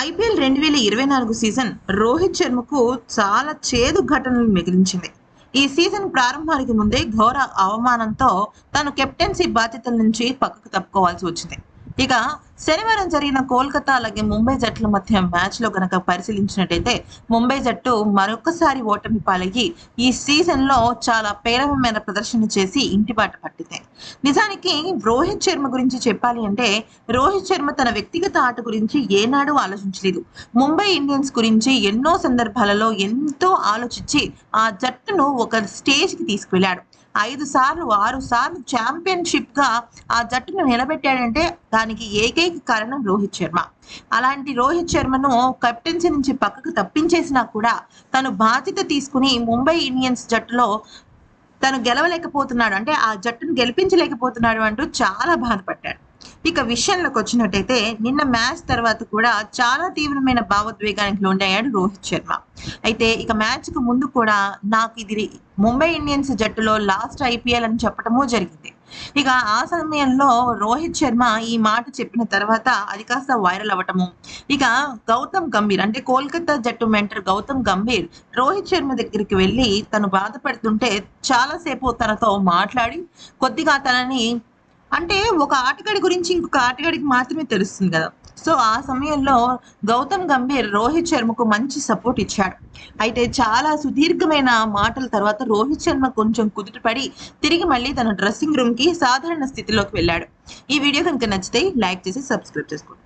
IPL రెండు వేల ఇరవై నాలుగు సీజన్ రోహిత్ శర్మకు చాలా చేదు ఘటనలు మిగిలించింది. ఈ సీజన్ ప్రారంభానికి ముందే ఘోర అవమానంతో తను కెప్టెన్సీ బాధ్యతల నుంచి పక్కకు తప్పుకోవాల్సి వచ్చింది. ఇక శనివారం జరిగిన కోల్కతా అలాగే ముంబై జట్ల మధ్య మ్యాచ్లో గనక పరిశీలించినట్టయితే ముంబై జట్టు మరొకసారి ఓటమి పాలయ్యి ఈ సీజన్లో చాలా పేలవమైన ప్రదర్శన చేసి ఇంటిబాట పట్టింది. నిజానికి రోహిత్ శర్మ గురించి చెప్పాలి అంటే రోహిత్ శర్మ తన వ్యక్తిగత ఆట గురించి ఏనాడూ ఆలోచించలేదు. ముంబై ఇండియన్స్ గురించి ఎన్నో సందర్భాలలో ఎంతో ఆలోచించి ఆ జట్టును ఒక స్టేజ్కి తీసుకువెళ్ళాడు. ఐదు సార్లు ఆరు సార్లు ఛాంపియన్షిప్గా ఆ జట్టును నిలబెట్టాడంటే దానికి ఏకైక కారణం రోహిత్ శర్మ. అలాంటి రోహిత్ శర్మను కెప్టెన్సీ నుంచి పక్కకు తప్పించేసినా కూడా తను బాధ్యత తీసుకుని ముంబై ఇండియన్స్ జట్టులో తను గెలవలేకపోతున్నాడు. అంటే ఆ జట్టును గెలిపించలేకపోతున్నాడు అంటూ చాలా బాధపడ్డాడు. ఇక విషయంలోకి వచ్చినట్టయితే నిన్న మ్యాచ్ తర్వాత కూడా చాలా తీవ్రమైన భావోద్వేగానికి లోనయ్యాడు రోహిత్ శర్మ. అయితే ఇక మ్యాచ్కు ముందు కూడా నాకు ఇది ముంబై ఇండియన్స్ జట్టులో లాస్ట్ ఐపీఎల్ అని చెప్పటము జరిగింది. ఇక ఆ సమయంలో రోహిత్ శర్మ ఈ మాట చెప్పిన తర్వాత అది కాస్త వైరల్ అవ్వటము. ఇక గౌతమ్ గంభీర్ అంటే కోల్కతా జట్టు మెంటర్ గౌతమ్ గంభీర్ రోహిత్ శర్మ దగ్గరికి వెళ్ళి తను బాధపడుతుంటే చాలాసేపు తనతో మాట్లాడి కొద్దిగా తనని అంటే ఒక ఆటగాడి గురించి ఇంకొక ఆటగాడికి మాత్రమే తెలుస్తుంది కదా. సో ఆ సమయంలో గౌతమ్ గంభీర్ రోహిత్ శర్మకు మంచి సపోర్ట్ ఇచ్చాడు. అయితే చాలా సుదీర్ఘమైన మాటల తర్వాత రోహిత్ శర్మ కొంచెం కుదుటపడి తిరిగి మళ్ళీ తన డ్రెస్సింగ్ రూమ్కి సాధారణ స్థితిలోకి వెళ్ళాడు. ఈ వీడియో కనుక నచ్చితే లైక్ చేసి సబ్స్క్రైబ్ చేసుకోండి.